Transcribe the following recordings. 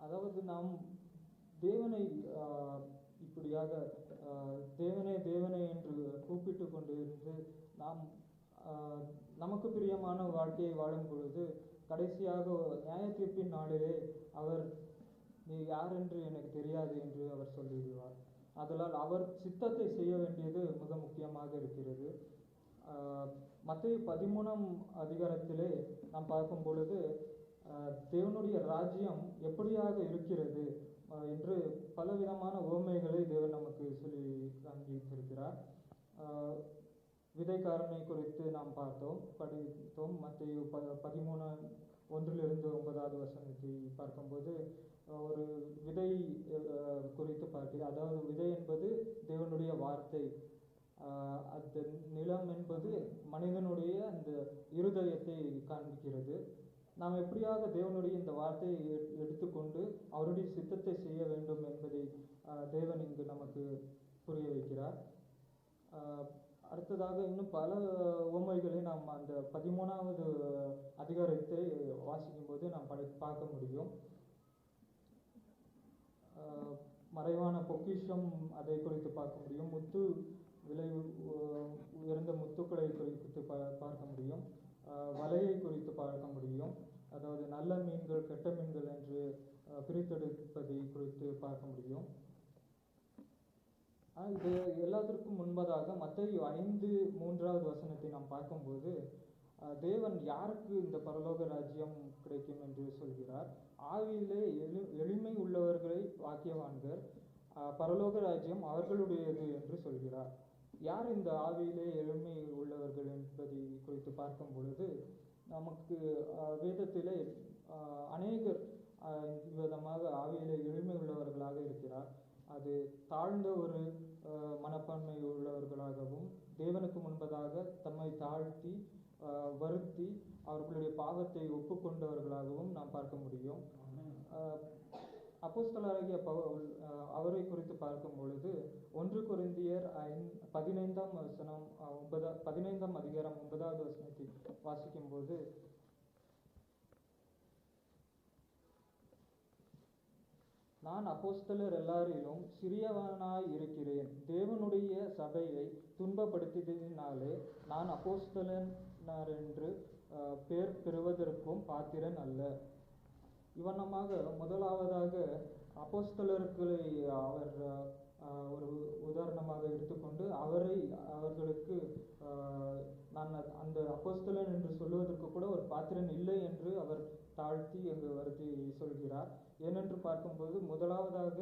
அதாவது நாம் தேவனை இப்படியாக தேவனே தேவனே என்று கூப்பிட்டு கொண்டு இருந்து நாம் நமக்கு பிரியமான வாழ்க்கையை வாழும் பொழுது கடைசியாக நியாய தீர்ப்பின் நாளிலே அவர் நீ யார் என்று எனக்கு தெரியாது என்று அவர் சொல்லிவிடுவார். அதனால் அவர் சித்தத்தை செய்ய வேண்டியது மிக முக்கியமாக இருக்கிறது. மற்ற பதிமூணாம் அதிகாரத்திலே நாம் பார்க்கும் பொழுது தேவனுடைய ராஜ்யம் எப்படியாக இருக்கிறது என்று பலவிதமான உவமைகளை தேவன் நமக்கு சொல்லி காண்பித்திருக்கிறார். விதைக்காரனை குறித்து நாம் பார்த்தோம் படித்தோம் மத்திய ப பதிமூணு ஒன்றிலிருந்து ஒன்பதாவது வசனத்தை பார்க்கும்போது ஒரு விதை குறித்து பார்க்கிறோம் அதாவது விதை என்பது தேவனுடைய வார்த்தை. அந்த நிலம் என்பது மனிதனுடைய அந்த இருதயத்தை காண்பிக்கிறது. நாம் எப்படியாக தேவனுடைய இந்த வார்த்தையை எடுத்துக்கொண்டு அவருடைய சித்தத்தை செய்ய வேண்டும் என்பதை தேவன் இங்கு நமக்கு புரிய வைக்கிறார். அடுத்ததாக இன்னும் பல உவமைகளை நாம் அந்த பதிமூணாவது அதிகாரத்தை வாசிக்கும் போது நாம் படி பார்க்க முடியும். மறைவான பொக்கிஷம் அதை குறித்து பார்க்க முடியும். முத்து விலை உயர்ந்த முத்துக்களை குறித்து பா- பார்க்க முடியும். வலையை குறித்து பார்க்க முடியும். அதாவது நல்ல மீன்கள் கெட்ட மீன்கள் என்று பிரித்தெடுப்பதை குறித்து பார்க்க முடியும். இது எல்லாத்திற்கும் முன்பதாக மத்தேயு ஐந்து மூன்றாவது வசனத்தை நாம் பார்க்கும்போது தேவன் யாருக்கு இந்த பரலோக ராஜ்யம் கிடைக்கும் என்று சொல்கிறார்? ஆவியிலே எளி எளிமை உள்ளவர்களை வாக்கியவான்கள் பரலோக ராஜ்யம் அவர்களுடையது என்று சொல்கிறார். யார் இந்த ஆவியிலே எளிமை உள்ளவர்கள் என்பதை குறித்து பார்க்கும் பொழுது நமக்கு வேதத்திலே அஹ், அநேகர் விதமாக ஆவியிலே எளிமை உள்ளவர்களாக இருக்கிறார். அது தாழ்ந்த ஒரு மனப்பான்மை உள்ளவர்களாகவும் தேவனுக்கு முன்பதாக தம்மை தாழ்த்தி அஹ், வருத்தி அவர்களுடைய பாவத்தை ஒப்புக்கொண்டவர்களாகவும் நாம் பார்க்க முடியும். அஹ், அப்போஸ்தலராகிய பவுல் அவரை குறித்து பார்க்கும் பொழுது ஒன்று கொரிந்தியர் ஐந்து பதினைந்தாம் வசனம் ஒன்பதா பதினைந்தாம் அதிகாரம் ஒன்பதாவது வசனத்தை வாசிக்கும் போது நான் அப்போஸ்தலர் எல்லாரிலும் சிறியவனாய் இருக்கிறேன் தேவனுடைய சபையை துன்பப்படுத்தியதினாலே நான் அப்போஸ்தலனார் என்று அஹ், பேர் பெறுவதற்கும் பாத்திரன் அல்ல. இவனமாக முதலாவதாக அப்போஸ்தலர்களை அவர் ஒரு உதாரணமாக எடுத்துக்கொண்டு அவரை அவர்களுக்கு நான் அந்த அப்போஸ்தலன் என்று சொல்லுவதற்கு கூட ஒரு பாத்திரன் இல்லை என்று அவர் தாழ்த்தி அங்கு வருத்தி சொல்கிறார். ஏனென்று பார்க்கும்போது முதலாவதாக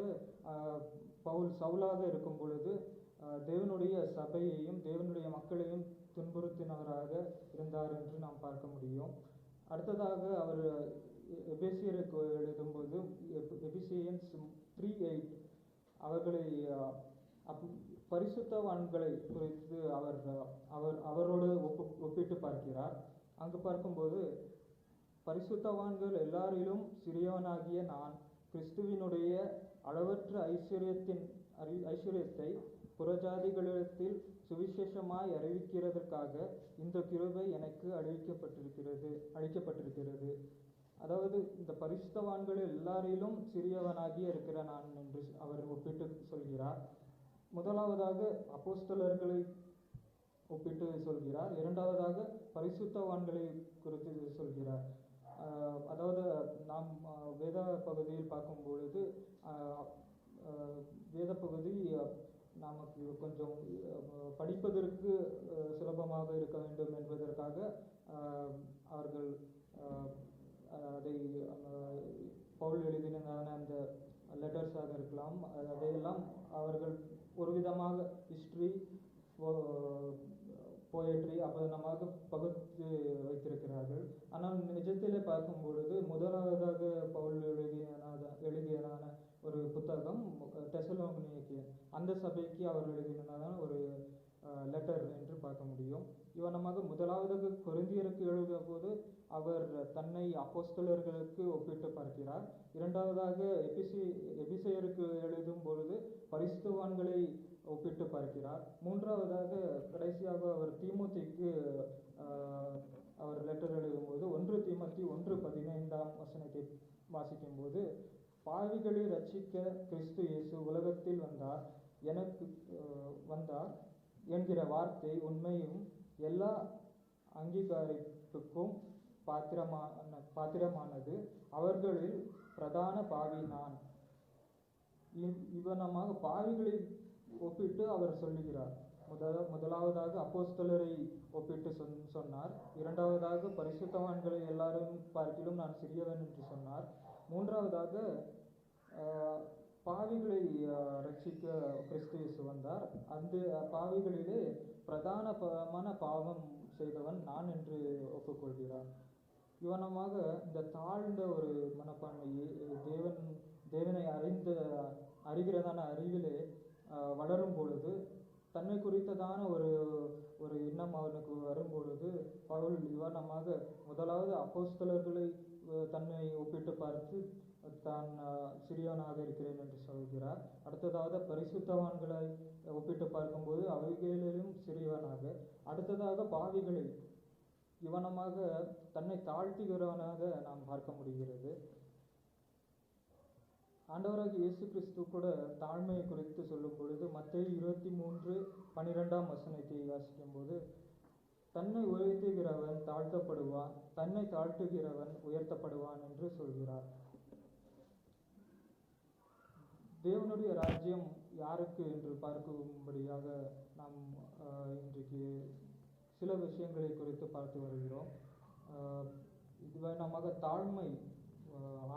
பவுல் சவுலாக இருக்கும் பொழுது தேவனுடைய சபையையும் தேவனுடைய மக்களையும் துன்புறுத்தினவராக இருந்தார் என்று நாம் பார்க்க முடியும். அடுத்ததாக அவர் எபிசியருக்கு எழுதும்போது எபிசியன்ஸ் த்ரீ எயிட் அவர்களை அப்- பரிசுத்தவான்களை குறித்து அவர் அவர் அவரோடு ஒப்பு ஒப்பிட்டு பார்க்கிறார். அங்கு பார்க்கும்போது பரிசுத்தவான்கள் எல்லாரிலும் சிறியவனாகிய நான் கிறிஸ்துவினுடைய அளவற்ற ஐஸ்வர்யத்தின் அறி ஐஸ்வர்யத்தை புறஜாதிகளிடத்தில் சுவிசேஷமாய் அறிவிக்கிறதற்காக இந்த கிருபை எனக்கு அழிவிக்கப்பட்டிருக்கிறது அளிக்கப்பட்டிருக்கிறது. அதாவது இந்த பரிசுத்தவான்கள் எல்லாரிலும் சிறியவனாகிய இருக்கிற நான் என்று அவர் ஒப்பிட்டு சொல்கிறார். முதலாவதாக அப்போஸ்தலர்களை ஒப்பிட்டு சொல்கிறார். இரண்டாவதாக பரிசுத்தவான்களை குறித்து சொல்கிறார். அதாவது நாம் வேத பகுதியில் பார்க்கும் பொழுது வேத பகுதி நமக்கு கொஞ்சம் படிப்பதற்கு சுலபமாக இருக்க வேண்டும் என்பதற்காக அவர்கள் அதை பவுல் எழுதினதான அந்த லெட்டர்ஸாக இருக்கலாம். அதையெல்லாம் அவர்கள் ஒரு விதமாக ஹிஸ்ட்ரி போயட்ரி அபதனமாக பகுத்து வைத்திருக்கிறார்கள். ஆனால் நிஜத்திலே பார்க்கும் பொழுது முதலாவதாக பவுல் எழுதியனாத எழுதியதான ஒரு புத்தகம் டெசலோனியக்கியன் அந்த சபைக்கு அவர் எழுதினதான ஒரு லெட்டர் என்று பார்க்க முடியும். இவனமாக முதலாவதாக கொரிந்தியருக்கு எழுதிய போது அவர் தன்னை அப்போஸ்தலர்களுக்கு ஒப்பிட்டு பார்க்கிறார். இரண்டாவதாக எபிசி எபிசையருக்கு எழுதும் பொழுது பரிசுத்தவான்களை ஒப்பிட்டு பார்க்கிறார். மூன்றாவதாக கடைசியாக அவர் தீமோத்திக்கு அவர் லெட்டர் எழுதும்போது ஒன்று திமுத்தி ஒன்று பதினைந்தாம் வசனத்தை வாசிக்கும்போது பாவிகளை ரட்சிக்க கிறிஸ்து இயேசு உலகத்தில் வந்தார். எனக்கு வந்தார் என்கிற வார்த்தை உண்மையும் எல்லா அங்கீகாரிப்புக்கும் பாத்திரமான பாத்திரமானது அவர்களில் பிரதான பாவி நான் இவ்- பாவிகளை ஒப்பிட்டு அவர் சொல்லுகிறார். முதல் முதலாவதாக அப்போஸ்தலரை ஒப்பிட்டு சொன் சொன்னார். இரண்டாவதாக பரிசுத்தவான்களை எல்லாரும் பார்க்கிலும் நான் சிறியவன் என்று சொன்னார். மூன்றாவதாக பாவிகளை ரட்சிக்க கிறிஸ்து இயேசு வந்தார். அந்த பாவிகளிலே பிரதான பமான பாவம் செய்தவன் நான் என்று ஒப்புக்கொள்கிறான். இவனமாக இந்த தாழ்ந்த ஒரு மனப்பான்மையை தேவன் தேவனை அறிந்த அறிகிறதான அறிவிலே வளரும் பொழுது தன்னை குறித்ததான ஒரு ஒரு எண்ணம் அவனுக்கு வரும்பொழுது பவுல் முதலாவது அப்போஸ்தலர்களை தன்னை ஒப்பிட்டு பார்த்து தான் சிறியவனாக இருக்கிறேன் என்று சொல்கிறார். அடுத்ததாக பரிசுத்தவான்களை ஒப்பிட்டு பார்க்கும்போது அவைகளிலும் சிறியவனாக. அடுத்ததாக பாவிகளில் இவனமாக தன்னை தாழ்த்துகிறவனாக நாம் பார்க்க முடிகிறது. ஆண்டவராக இயேசு கிறிஸ்து கூட தாழ்மையை குறித்து சொல்லும் பொழுது மற்ற இருபத்தி மூன்று பனிரெண்டாம் வசனத்தை வாசிக்கும் போது தன்னை உயர்த்துகிறவன் தாழ்த்தப்படுவான் தன்னை தாழ்த்துகிறவன் உயர்த்தப்படுவான் என்று சொல்கிறார். தேவனுடைய ராஜ்யம் யாருக்கு என்று பார்க்கும்படியாக நாம் இன்றைக்கு சில விஷயங்களை குறித்து பார்த்து வருகிறோம். இதுவே நமக்கு தாழ்மை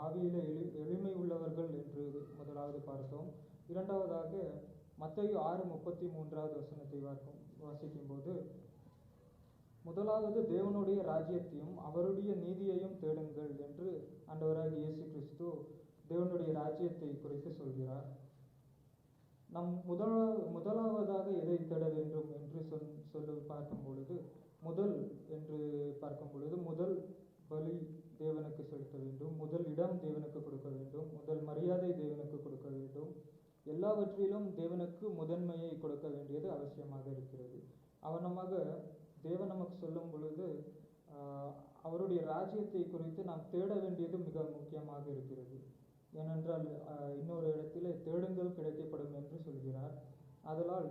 ஆவியில் ஆவியில எளி எளிமை உள்ளவர்கள் என்று முதலாவது பார்த்தோம். இரண்டாவதாக மத்தேயு ஆறு முப்பத்தி மூன்றாவது வசனத்தை வாக்கும் வாசிக்கும் போது முதலாவது தேவனுடைய ராஜ்யத்தையும் அவருடைய நீதியையும் தேடுங்கள் என்று அண்டவராக இயேசு கிறிஸ்து தேவனுடைய ராஜ்யத்தை குறித்து சொல்கிறார். நம் முதலா முதலாவதாக எதை தேட வேண்டும் என்று சொல் சொல்லு பார்க்கும் பொழுது முதல் என்று பார்க்கும் பொழுது முதல் பலி தேவனுக்கு செலுத்த வேண்டும். முதல் இடம் தேவனுக்கு கொடுக்க வேண்டும். முதல் மரியாதை தேவனுக்கு கொடுக்க வேண்டும். எல்லாவற்றிலும் தேவனுக்கு முதன்மையை கொடுக்க வேண்டியது அவசியமாக இருக்கிறது. அவனமாக தேவன் நமக்கு சொல்லும் பொழுது அவருடைய ராஜ்யத்தை குறித்து நாம் தேட வேண்டியது மிக முக்கியமாக இருக்கிறது. ஏனென்றால் இன்னொரு இடத்திலே தேடுங்கள் கிடைக்கப்படும் என்று சொல்கிறார். அதனால்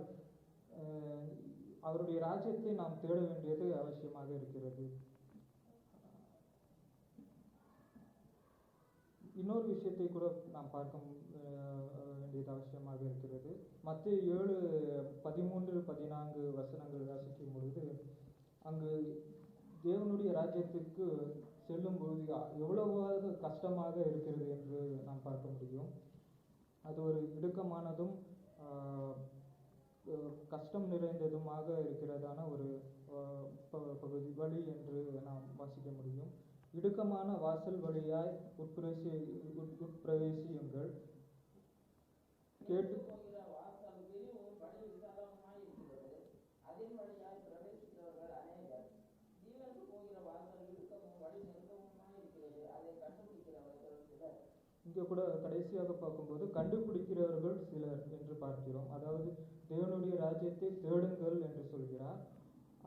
அவருடைய ராஜ்யத்தை நாம் தேட வேண்டியது அவசியமாக இருக்கிறது. இன்னொரு விஷயத்தை கூட நாம் பார்க்க வேண்டியது அவசியமாக இருக்கிறது. மற்ற ஏழு பதிமூன்று பதினான்கு வசனங்கள் வாசிக்கும் பொழுது அங்கு தேவனுடைய ராஜ்யத்துக்கு செல்லும் பொழுது எவ்வளவாக கஷ்டமாக இருக்கிறது என்று நாம் பார்க்க முடியும். அது ஒரு இடுக்கமானதும் கஷ்டம் நிறைந்ததுமாக இருக்கிறதான ஒரு ப- பகுதி வழி என்று நாம் வாசிக்க முடியும். இடுக்கமான வாசல் வழியாய் உட்பிரவேசி உட்பிரவேசியுங்கள். கேட்டு போகிற வாசல் விரிவும் வழி விசாலமாயிருக்கிறது அதன் வழியாய் பிரவேசிக்கிறவர்கள் அநேகர் ஜீவனுக்கு போகிற வாசல் இடுக்கமும் வழி நெருக்கமுமாயிருக்கிறது அதை கண்டுபிடிக்கிறவர்கள் சிலர் இங்கே கூட கடைசியாக பார்க்கும்போது கண்டுபிடிக்கிறவர்கள் சிலர் என்று பார்க்கிறோம். அதாவது தேவனுடைய ராஜ்யத்தை தேடுங்கள் என்று சொல்கிறார்.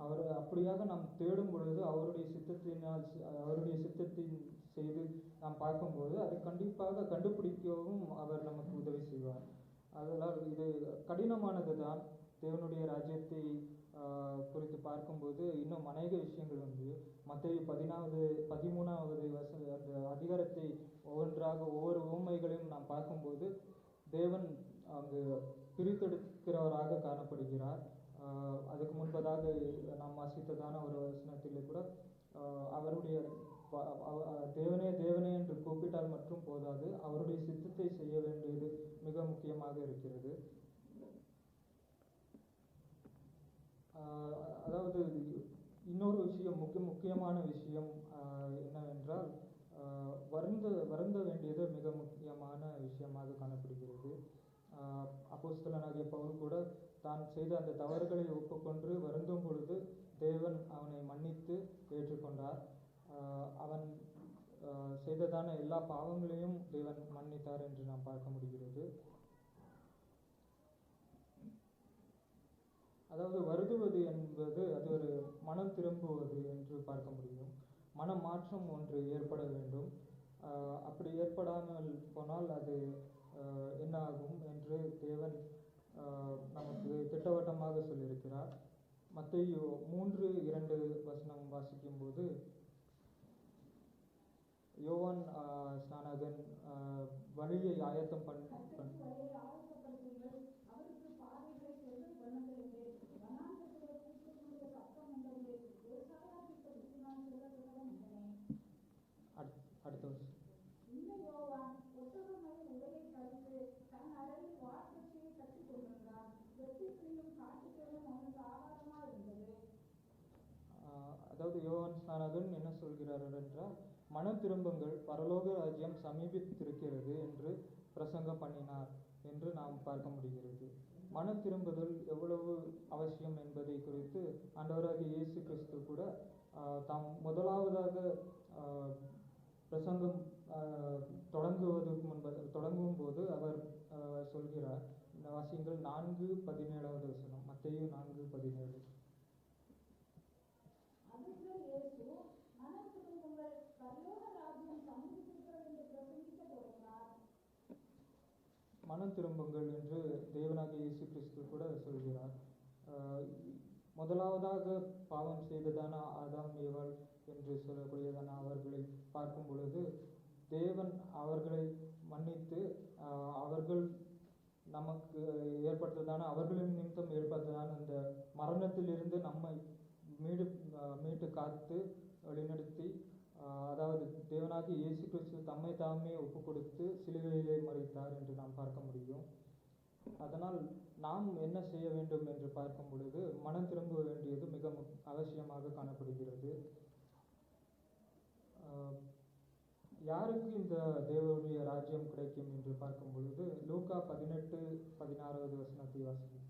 அவர் அப்படியாக நாம் தேடும் பொழுது அவருடைய சித்தத்தினால் அவருடைய சித்தத்தின் செய்து நாம் பார்க்கும்போது அதை கண்டிப்பாக கண்டுபிடிக்கவும் அவர் நமக்கு உதவி செய்வார். அதனால் இது கடினமானது தான் தேவனுடைய ராஜ்யத்தை குறித்து பார்க்கும்போது இன்னும் அநேக விஷயங்கள் உண்டு. மற்ற பதினாவது பதிமூணாவது வச அந்த அதிகாரத்தை ஒவ்வொன்றாக ஒவ்வொரு ஊமைகளையும் நாம் பார்க்கும்போது தேவன் அங்கு பிரித்தெடுக்கிறவராக காணப்படுகிறார். அதுக்கு முன்பதாக நாம் வாசித்ததான ஒரு வசனத்திலே கூட அவருடைய தேவனே தேவனே என்று கூப்பிட்டால் மட்டும் போதாது அவருடைய சித்தத்தை செய்ய வேண்டியது மிக முக்கியமாக இருக்கிறது. அதாவது இன்னொரு விஷயம் முக்கிய முக்கியமான விஷயம் என்னவென்றால் வருந்த வருந்த வேண்டியது மிக முக்கியமான விஷயமாக காணப்படுகிறது. அப்போஸ்தலனாகிய பவுல் கூட தான் செய்த அந்த தவறுகளை ஒப்புக்கொண்டு வருந்தும் பொழுது தேவன் அவனை மன்னித்து ஏற்றுக்கொண்டார். அவன் செய்ததான எல்லா பாவங்களையும் தேவன் மன்னித்தார் என்று நாம் பார்க்க முடிகிறது. அதாவது வருதுவது என்பது அது ஒரு மனம் திரும்புவது என்று பார்க்க முடியும். மன மாற்றம் ஒன்று ஏற்பட வேண்டும். அப்படி ஏற்படாமல் போனால் அது என்னாகும் என்ன ஆகும் என்று தேவன் நமக்கு திட்டவட்டமாக சொல்லியிருக்கிறார். மத்தையோ மூன்று இரண்டு வசனம் வாசிக்கும்போது யோவான் ஆஹ் ஸ்நானகன் வழியை ஆயத்தம் பண் யோவான் என்ன சொல்கிறார் என்றால் மன திரும்புங்கள் பரலோக ராஜ்யம் சமீபித்திருக்கிறது என்று பிரசங்கம் பண்ணினார் என்று நாம் பார்க்க முடிகிறது. மன திரும்புதல் எவ்வளவு அவசியம் என்பதை குறித்து ஆண்டவராக இயேசு கிறிஸ்து கூட தாம் முதலாவதாக பிரசங்கம் தொடங்குவதற்கு முன்பது தொடங்கும் போது அவர் சொல்கிறார். இந்த வாசியங்கள் நான்கு பதினேழாவது வசனம் மத்தையும் நான்கு பதினேழு அதற்கு இயேசு மனம் திரும்புங்கள் பரலோக ராஜ்யம் சமீபித்திருக்கிறது என்று பிரசங்கிக்க தொடங்கினார் மனம் திரும்புங்கள் என்று தேவனாக இயேசு கிறிஸ்து கூட சொல்கிறார். முதலாவதாக பாவம் செய்ததான ஆதாம் ஏவாள் என்று சொல்லக்கூடியதான அவர்களை பார்க்கும் பொழுது தேவன் அவர்களை மன்னித்து அவர்கள் நமக்கு ஏற்பட்டதான அவர்களின் நிமித்தம் ஏற்பட்டதான அந்த மரணத்திலிருந்து நம்மை மீடு மீட்டு காத்து வழிநடத்தி அதாவது தேவனாகி இயேசு கிறிஸ்து தம்மை தாமே ஒப்பு கொடுத்து சிலுவையிலே மறைத்தார் என்று நாம் பார்க்க முடியும். அதனால் நாம் என்ன செய்ய வேண்டும் என்று பார்க்கும் பொழுது மனம் திரும்ப வேண்டியது மிக அவசியமாக காணப்படுகிறது. யாருக்கு இந்த தேவனுடைய ராஜ்யம் கிடைக்கும் என்று பார்க்கும் பொழுது லூக்கா பதினெட்டு பதினாறாவது வசனத்தை வாசிக்கும்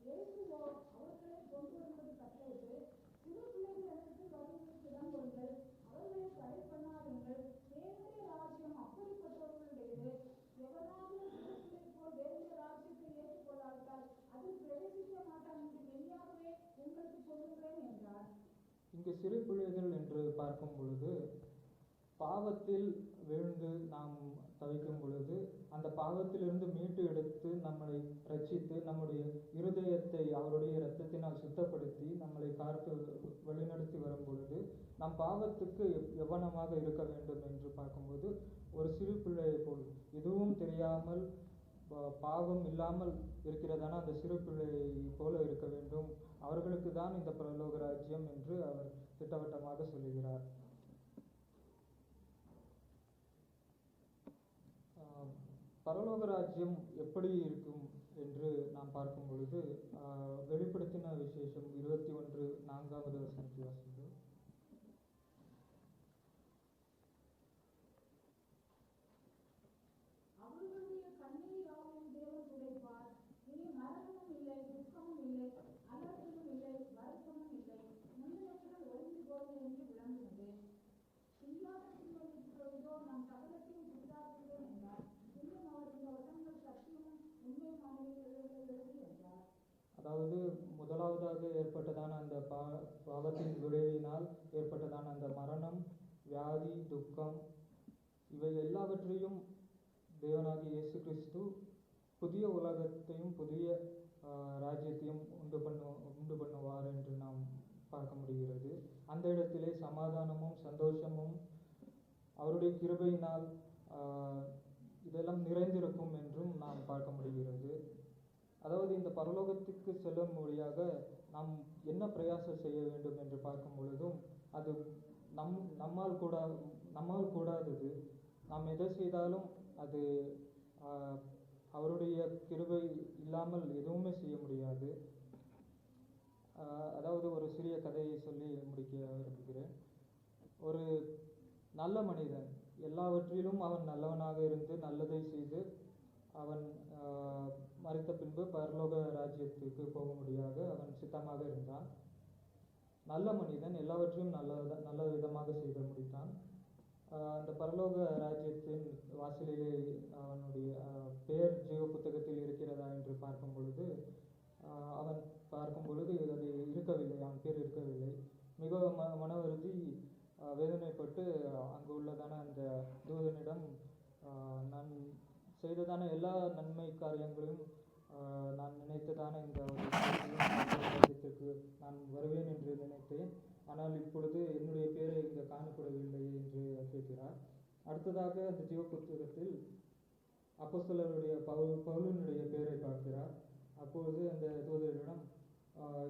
இயேசுவோ அவர்களை கொண்டு வருவது கட்டளையிட்டு சிறு பிள்ளைகளிடத்தில் வருவதற்கு இடம் கொடுங்கள் அவர்களை தடை பண்ணாதீர்கள் தேவனுடைய ராஜ்யம் அப்படிப்பட்டவர்களுடையது எவராவது சிறு பிள்ளை போல் தேவனுடைய ராஜ்யத்தை ஏற்றுக்கொள்ளாவிட்டால் அதில் பிரவேசிக்க மாட்டான் என்று மெய்யாகவே உங்களுக்கு சொல்லுகிறேன் என்றார் இங்கு சிறு பிள்ளைகள் என்று பார்க்கும் பொழுது பாவத்தில் விழுந்து நாம் தவிக்கும் பொழுது அந்த பாவத்திலிருந்து மீட்டு எடுத்து நம்மளை ரட்சித்து நம்முடைய இருதயத்தை அவருடைய இரத்தத்தினால் சுத்தப்படுத்தி நம்மளை பார்த்து வழிநடத்தி வரும் பொழுது நம் பாவத்துக்கு எவ்வளவாக எவ்வனமாக இருக்க வேண்டும் என்று பார்க்கும்போது ஒரு சிறு பிள்ளையை போல். எதுவும் தெரியாமல் பாவம் இல்லாமல் இருக்கிறதான அந்த சிறு பிள்ளையை போல இருக்க வேண்டும். அவர்களுக்கு தான் இந்த பரலோக ராஜ்யம் என்று அவர் திட்டவட்டமாக சொல்லுகிறார். ஆஹ் பரலோக ராஜ்யம் எப்படி இருக்கும் என்று நாம் பார்க்கும் பொழுது ஆஹ் வெளிப்படுத்தின விசேஷம் இருபத்தி ஒன்று நான்காவது வசனம் வாசிக்கிறோம் அவர்களுடைய கண்ணீர் யாவையும் தேவன் துடைப்பார் இனி மரணமும் இல்லை துக்கமும் இல்லை அலறலும் இல்லை வருத்தமும் இல்லை முன்னிலைகள் ஒழிந்து போகும் என்று விளங்குகிறது இல்லாதத்தில் இருக்கிறதோ நாம் சகலத்தையும் புதிதாக்குகிறோம் என்றார் இன்னும் அவர் இந்த வசனங்கள் சத்தியமும் உண்மையுமானவை எழுதி என்றார் அதாவது முதலாவதாக ஏற்பட்டதான அந்த பா பாவத்தின் விளைவினால் ஏற்பட்டதான அந்த மரணம் வியாதி துக்கம் இவை எல்லாவற்றையும் தேவனாகிய இயேசு கிறிஸ்து புதிய உலகத்தையும் புதிய ராஜ்யத்தையும் உண்டு பண்ணு உண்டு பண்ணுவார் என்று நாம் பார்க்க முடிகிறது. அந்த இடத்திலே சமாதானமும் சந்தோஷமும் அவருடைய கிருபையினால் இதெல்லாம் நிறைந்திருக்கும் என்றும் நாம் பார்க்க முடிகிறது. அதாவது இந்த பரலோகத்துக்கு செல்லும் வழியாக நாம் என்ன பிரயாசம் செய்ய வேண்டும் என்று பார்க்கும் பொழுதும் அது நம் நம்மால் கூட நம்மால் கூடாதது. நாம் எதை செய்தாலும் அது அவருடைய கிருபை இல்லாமல் எதுவுமே செய்ய முடியாது. அதாவது ஒரு சிறிய கதையை சொல்லி முடிக்க விரும்புகிறேன். ஒரு நல்ல மனிதன் எல்லாவற்றிலும் அவன் நல்லவனாக இருந்து நல்லதை செய்து அவன் மறைத்த பின்பு பரலோக ராஜ்யத்துக்கு போக முடியாத அவன் சித்தமாக இருந்தான். நல்ல மனிதன் எல்லாவற்றையும் நல்ல நல்ல விதமாக செய்து முடித்தான். அந்த பரலோக ராஜ்யத்தின் வாசலிலே அவனுடைய பெயர் ஜீவ புத்தகத்தில் இருக்கிறதா என்று பார்க்கும் பொழுது அவன் பார்க்கும் பொழுது அது இருக்கவில்லை அவன் பேர் இருக்கவில்லை. மிகவும் மன வருந்தி வேதனைப்பட்டு அங்கு உள்ளதான அந்த தூதனிடம் நான் செய்ததான எல்லா நன்மை காரியங்களையும் நான் நினைத்ததான இந்த ஒரு நான் வருவேன் என்று நினைத்தேன். ஆனால் இப்பொழுது என்னுடைய பேரை இங்கே காணப்படவில்லை என்று கேட்கிறார் அடுத்ததாக அந்த ஜீவ புத்தகத்தில் அப்போஸ்தலருடைய பவுல் பவுலினுடைய பெயரை பார்க்கிறார். அப்பொழுது அந்த தூதரிடம்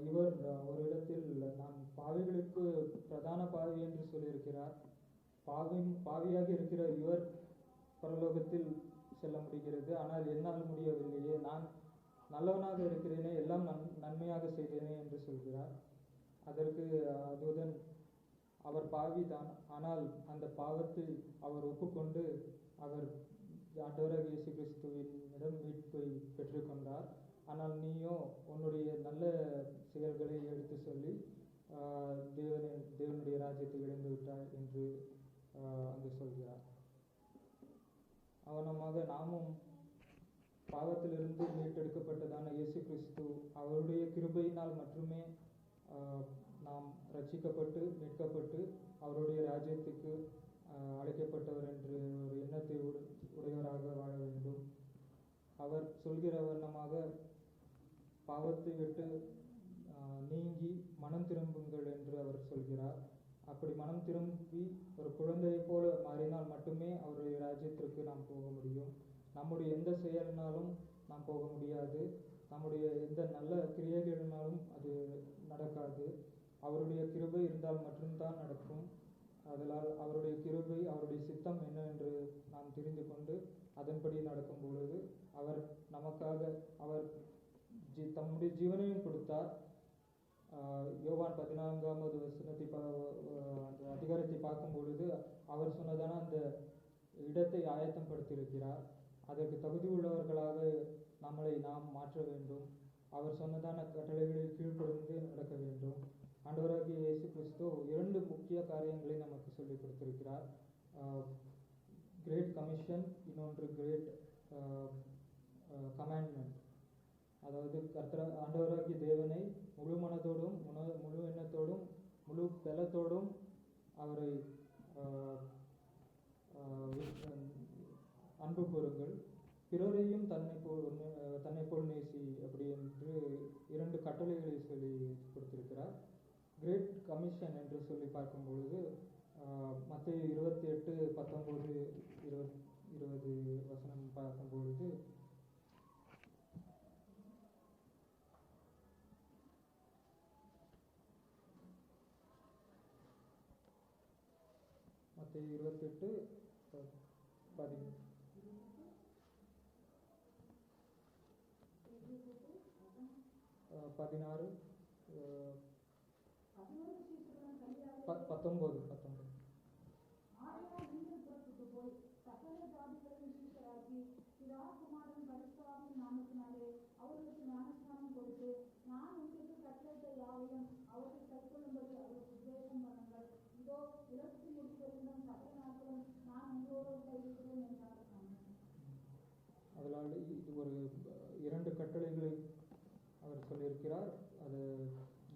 இவர் ஒரு இடத்தில் நான் பாவிகளுக்கு பிரதான பாவி என்று சொல்லியிருக்கிறார். பாவி பாவியாக இருக்கிற இவர் பரலோகத்தில் செல்ல முடிகிறது. ஆனால் என்னால் முடியவில்லையே. நான் நல்லவனாக இருக்கிறேனே எல்லாம் நன் நன்மையாக செய்தேனே என்று சொல்கிறார். அதற்கு ஆஹ் தூதன் அவர் பாவிதான் ஆனால் அந்த பாவத்தில் அவர் ஒப்புக்கொண்டு அவர் ஆண்டவராக இயேசு கிறிஸ்துவினிடம் மீட்பை பெற்றுக்கொண்டார். ஆனால் நீயோ உன்னுடைய நல்ல செயல்களை எடுத்து சொல்லி தேவனின் தேவனுடைய ராஜ்யத்தை இழந்து விட்டாய் என்று அங்கு சொல்கிறார். அவனமாக நாமும் பாவத்திலிருந்து மீட்டெடுக்கப்பட்டதான இயேசு கிறிஸ்து அவருடைய கிருபையினால் மட்டுமே நாம் ரட்சிக்கப்பட்டு மீட்கப்பட்டு அவருடைய ராஜ்யத்துக்கு அழைக்கப்பட்டவர் என்று ஒரு எண்ணத்தை உடையவராக வாழ வேண்டும். அவர் சொல்கிற வண்ணமாக பாவத்தை விட்டு நீங்கி மனம் திரும்புங்கள் என்று அவர் சொல்கிறார். அப்படி மனம் திரும்பி ஒரு குழந்தையை போல மாறினால் மட்டுமே அவருடைய ராஜ்யத்திற்கு நாம் போக முடியும். நம்முடைய எந்த செயலினாலும் நாம் போக முடியாது. நம்முடைய எந்த நல்ல கிரியைகளினாலும் அது நடக்காது. அவருடைய கிருபை இருந்தால் மட்டும்தான் நடக்கும். அதனால் அவருடைய கிருபை அவருடைய சித்தம் என்னவென்று நாம் தெரிந்து கொண்டு அதன்படி நடக்கும் பொழுது அவர் நமக்காக அவர் ஜி தம்முடைய ஜீவனையும் கொடுத்தார். யோவான் பதினான்காவது வசனத்தை பா அந்த அதிகாரத்தை பார்க்கும் பொழுது அவர் சொன்னதான அந்த இடத்தை ஆயத்தப்படுத்தியிருக்கிறார் அதற்கு தகுதி உள்ளவர்களாக நம்மளை நாம் மாற்ற வேண்டும். அவர் சொன்னதான கட்டளைகளில் கீழ்ப்படிந்து நடக்க வேண்டும். ஆண்டவராகிய இயேசு கிறிஸ்து இரண்டு முக்கிய காரியங்களை நமக்கு சொல்லிக் கொடுத்திருக்கிறார். கிரேட் கமிஷன் இன்னொன்று கிரேட் கமாண்ட்மெண்ட் அதாவது கர்த்தர ஆண்டவராகிய தேவனை முழு மனதோடும் முழு முழு எண்ணத்தோடும் முழு பலத்தோடும் அவரை அன்பு கூறுங்கள். பிறரையும் தன்னை போல் ஒன்று தன்னை போல் நேசி அப்படி என்று இரண்டு கட்டளைகளை சொல்லி கொடுத்திருக்கிறார். கிரேட் கமிஷன் என்று சொல்லி பார்க்கும் பொழுது மற்ற இருபத்தி எட்டு பத்தொம்போது இருபத் இருபது வசனம் பார்க்கும் பொழுது நூற்றி இருபத்தெட்டு பதிவு பதினாறு பத்தொம்போது அதனால் இது ஒரு இரண்டு கட்டளைகளை அவர் சொல்லியிருக்கிறார். அது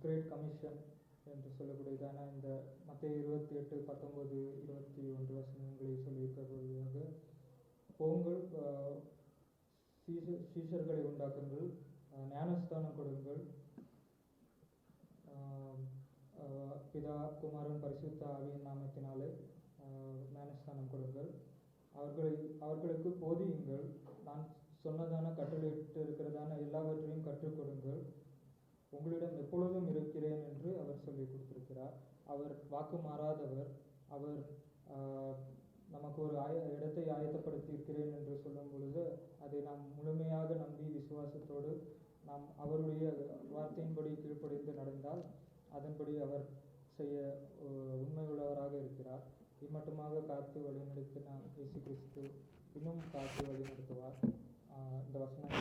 கிரேட் கமிஷன் என்று சொல்லக்கூடியதான இந்த மத்திய இருபத்தி எட்டு பத்தொன்பது இருபத்தி ஒன்று வசனங்களை சொல்லியிருக்கிறதாக போங்கள் சீச சீஷர்களை உண்டாக்குங்கள் ஞானஸ்தானம் கொடுங்கள். ஆஹ், பிதா குமாரன் பரிசுத்த ஆவியின் நாமத்தினாலே ஞானஸ்தானம் கொடுங்கள். அவர்களை அவர்களுக்கு போதியுங்கள். நான் சொன்னதான கட்டளையிட்டு இருக்கிறதான எல்லாவற்றையும் கற்றுக் கொடுங்கள். உங்களிடம் எப்பொழுதும் இருக்கிறேன் என்று அவர் சொல்லி கொடுத்திருக்கிறார். அவர் வாக்கு மாறாதவர். அவர் நமக்கு ஒரு ஆய இடத்தை ஆயத்தப்படுத்தி இருக்கிறேன் என்று சொல்லும் பொழுது அதை நாம் முழுமையாக நம்பி விசுவாசத்தோடு நாம் அவருடைய வார்த்தையின்படி கீழ்ப்படிந்து நடந்தால் அதன்படி அவர் செய்ய உண்மையுள்ளவராக இருக்கிறார். இம்மட்டுமாக காத்து வழிநடத்தின இயேசு கிறிஸ்து இன்னும் காத்து வழிநடத்துவார். இந்த வசனம்